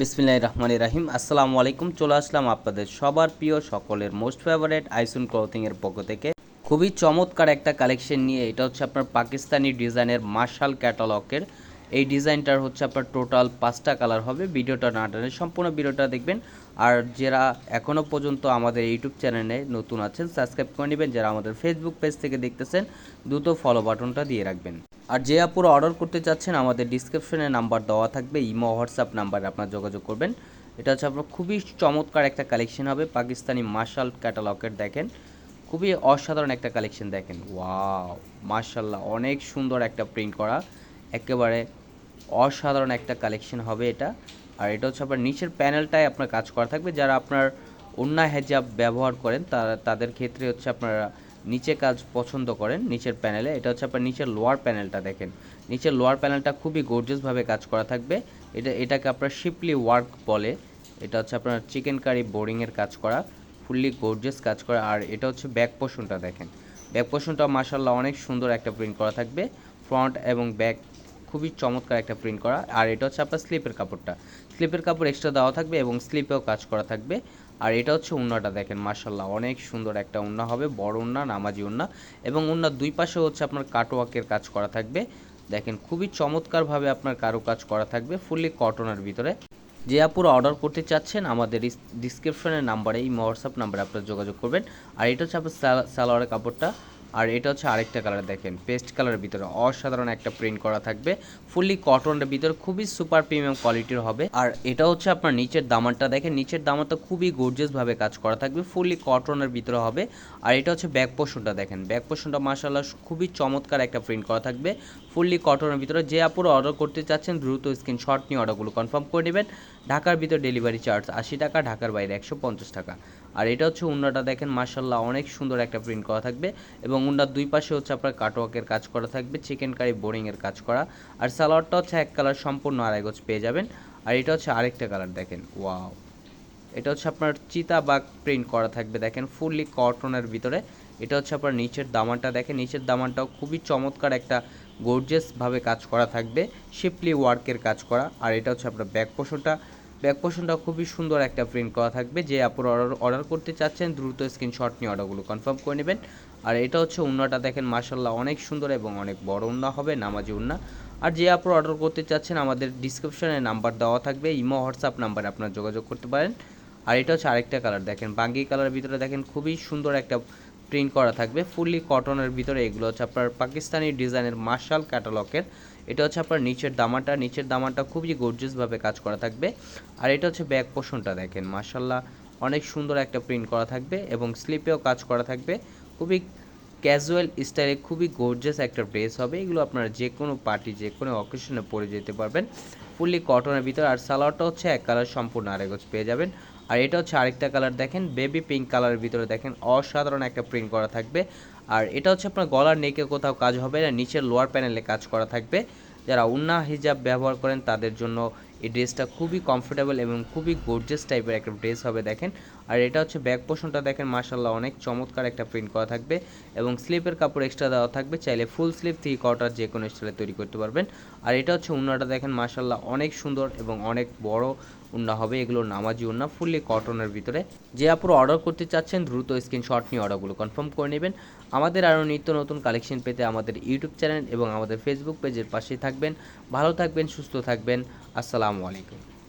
বিসমিল্লাহ রহমান রাহিম। আসসালামু আলাইকুম। চলে আসলাম আপনাদের সবার প্রিয় সকলের মোস্ট ফেভারেট আইসুন ক্লথিংয়ের পক্ষ থেকে। খুবই চমৎকার একটা কালেকশন নিয়ে, এটা হচ্ছে আপনার পাকিস্তানি ডিজাইনের মার্শাল ক্যাটালগের এই ডিজাইনটার হচ্ছে আপনার টোটাল পাঁচটা কালার হবে। ভিডিওটা না টানে সম্পূর্ণ ভিডিওটা দেখবেন। আর যারা এখনও পর্যন্ত আমাদের ইউটিউব চ্যানেলে নতুন আছেন সাবস্ক্রাইব করে নেবেন। যারা আমাদের ফেসবুক পেজ থেকে দেখতেছেন, দ্রুত ফলো বাটনটা দিয়ে রাখবেন। আর যে আপুরা অর্ডার করতে চাচ্ছেন, আমাদের ডিসক্রিপশনে নাম্বার দেওয়া থাকবে ইমো হোয়াটসঅ্যাপ নাম্বারে আপনার যোগাযোগ করবেন। এটা হচ্ছে আপনার খুবই চমৎকার একটা কালেকশন হবে, পাকিস্তানি মার্শাল ক্যাটালগের দেখেন। খুবই অসাধারণ একটা কালেকশন দেখেন। ওয়াও মার্শাল্লাহ অনেক সুন্দর একটা প্রিন্ট করা। একেবারে অসাধারণ একটা কালেকশন হবে এটা। আর এটা হচ্ছে আপনার নিচের প্যানেলটায় আপনার কাজ করা থাকবে। যারা আপনার অন্য হেজাব ব্যবহার করেন, তারা, তাদের ক্ষেত্রে হচ্ছে আপনারা নিচে কাজ পছন্দ করেন নিচের প্যানেলে। এটা হচ্ছে আপনার নিচের লোয়ার প্যানেলটা দেখেন। নিচের লোয়ার প্যানেলটা খুবই গর্জিয়াসভাবে কাজ করা থাকবে। এটা, এটাকে আপনার শিপলি ওয়ার্ক বলে। এটা হচ্ছে আপনার চিকেন কারি বোরিংয়ের কাজ করা ফুললি গর্জিয়াস কাজ করা। আর এটা হচ্ছে ব্যাক পোর্শনটা দেখেন। ব্যাক পোর্শনটা মাসাল্লাহ অনেক সুন্দর একটা প্রিন্ট করা থাকবে। ফ্রন্ট এবং ব্যাক খুবই চমৎকার একটা প্রিন্ট করা। আর এটা হচ্ছে আপনার স্লিপের কাপড়টা। স্লিপের কাপড় এক্সট্রা দেওয়া থাকবে এবং স্লিপেও কাজ করা থাকবে। আর এটা হচ্ছে উন্নাটা, দেখেন মার্শাল্লাহ অনেক সুন্দর একটা উন্না হবে, বড় উন্না, নামাজি উন্না। এবং উন্নার দুই পাশে হচ্ছে আপনার কাটওয়ার্কের কাজ করা থাকবে। দেখেন, খুবই চমৎকারভাবে আপনার কারও কাজ করা থাকবে ফুললি কটনের ভিতরে। যে আপুরা অর্ডার করতে চাচ্ছেন, আমাদের ডিসক্রিপশনের নাম্বারে এই হোয়াটসঅ্যাপ নাম্বারে আপনারা যোগাযোগ করবেন। আর এটা হচ্ছে আপনার সাল- সালোয়ারের কাপড়টা। আর এটা হচ্ছে আরেকটা কালার দেখেন পেস্ট কালারের ভিতরে অসাধারণ একটা প্রিন্ট করা থাকবে। ফুললি কটনের ভিতরে খুবই সুপার প্রিমিয়াম কোয়ালিটির হবে। আর এটা হচ্ছে আপনার নিচের দামানটা দেখেন, নিচের দামানটা খুবই গর্জিয়াস ভাবে কাজ করা থাকবে ফুললি কটনের ভিতরে হবে। আর এটা হচ্ছে ব্যাক পোর্শনটা দেখেন ব্যাক পোর্শনটা মাসাল্লাহ খুবই চমৎকার একটা প্রিন্ট করা থাকবে। ফুললি কটনের ভিতরে যে আপুরো অর্ডার করতে চাচ্ছেন, দ্রুত স্ক্রিনশট নিয়ে অর্ডারগুলো কনফার্ম করে নেবেন। ঢাকার ভিতর ডেলিভারি চার্জ আশি টাকা, ঢাকার বাইরে একশো পঞ্চাশ টাকা। আর এটা হচ্ছে উন্নাটা দেখেন মার্শাল্লাহ অনেক সুন্দর একটা প্রিন্ট করা থাকবে। এবং উন্নার দুই পাশে হচ্ছে আপনার কাটওয়ার্কের কাজ করা থাকবে চিকেন কারি বোরিংয়ের কাজ করা, আর সালোয়ারটা হচ্ছে এক কালার সম্পূর্ণ আড়াই গজ পেয়ে যাবেন, আর এটা হচ্ছে আরেকটা কালার দেখেন ওয়াও এটা হচ্ছে আপনার চিতা বাগ প্রিন্ট করা থাকবে, দেখেন ফুললি কটনের ভিতরে, এটা হচ্ছে আপনার নিচের দামানটা, দেখেন নিচের দামানটাও খুবই চমৎকার একটা গর্জিয়াসভাবে কাজ করা থাকবে শিপলি ওয়ার্কের কাজ করা, আর এটা হচ্ছে আপনার ব্যাক পোষণটা ব্যাক পোর্শনটা খুবই সুন্দর একটা প্রিন্ট করা থাকবে। যে আপনার অর্ডার অর্ডার করতে চাচ্ছেন, দ্রুত স্ক্রিনশট নিয়ে অর্ডারগুলো কনফার্ম করে নেবেন। আর এটা হচ্ছে উন্নাটা দেখেন মার্শাল্লাহ অনেক সুন্দর এবং অনেক বড় উন্না হবে, নামাজি উন্না। আর যে আপনার অর্ডার করতে চাচ্ছেন, আমাদের ডিসক্রিপশনে নাম্বার দেওয়া থাকবে, ইমো, হোয়াটসঅ্যাপ নাম্বারে আপনারা যোগাযোগ করতে পারেন। আর এটা হচ্ছে আরেকটা কালার, দেখেন বাঙ্গি কালারের ভিতরে দেখেন খুবই সুন্দর একটা প্রিন্ট করা থাকবে। ফুললি কটনের ভিতরে এগুলো হচ্ছে আপনার পাকিস্তানি ডিজাইনের মার্শাল ক্যাটালগের এটা হচ্ছে আপনার নিচের দামাটা। নিচের দামাটা খুবই গর্জিয়াসভাবে কাজ করা থাকবে। আর এটা হচ্ছে ব্যাক পোষণটা দেখেন। মার্শাল্লাহ অনেক সুন্দর একটা প্রিন্ট করা থাকবে এবং স্লিপেও কাজ করা থাকবে। খুবই ক্যাজুয়াল স্টাইলে খুবই গর্জিয়াস একটা ড্রেস হবে। এগুলো আপনারা যে কোনো পার্টি যে কোনো অকেশনে পরে যেতে পারবেন। ফুললি কটনের ভিতর, আর সালোয়ারটা হচ্ছে এক কালার সম্পূর্ণ আরেকজ পেয়ে যাবেন। আর এটা হচ্ছে আরেকটা কালার দেখেন বেবি পিঙ্ক কালারের ভিতরে দেখেন, অসাধারণ একটা প্রিন্ট করা থাকবে। আর এটা হচ্ছে আপনার গলার নেকে কোথাও কাজ হবে না, নিচের লোয়ার প্যানেলে কাজ করা থাকবে। যারা উন্না হিজাব ব্যবহার করেন তাদের জন্য এই ড্রেসটা খুবই কমফোর্টেবল এবং খুবই গর্জিয়াস টাইপের একটা ড্রেস হবে, দেখেন। আর এটা হচ্ছে ব্যাক পোর্শনটা দেখেন মার্শাল্লাহ অনেক চমৎকার একটা প্রিন্ট করা থাকবে এবং স্লিপের কাপড় এক্সট্রা দেওয়া থাকবে। চাইলে ফুল স্লিপ থ্রি কোয়ার্টার যে কোনো স্টাইলে তৈরি করতে পারবেন। আর এটা হচ্ছে উন্নাটা দেখেন মার্শাল্লাহ অনেক সুন্দর এবং অনেক বড় উন্না হবে, এগুলো নামাজি উন্না ফুললি কটনের ভিতরে। যে আপুরো অর্ডার করতে চাচ্ছেন, দ্রুত স্ক্রিনশট নিয়ে অর্ডারগুলো কনফার্ম করে নেবেন। আমাদের আরও নিত্য নতুন কালেকশন পেতে আমাদের ইউটিউব চ্যানেল এবং আমাদের ফেসবুক পেজের পাশে থাকবেন। ভালো থাকবেন, সুস্থ থাকবেন। আসসালামু আলাইকুম।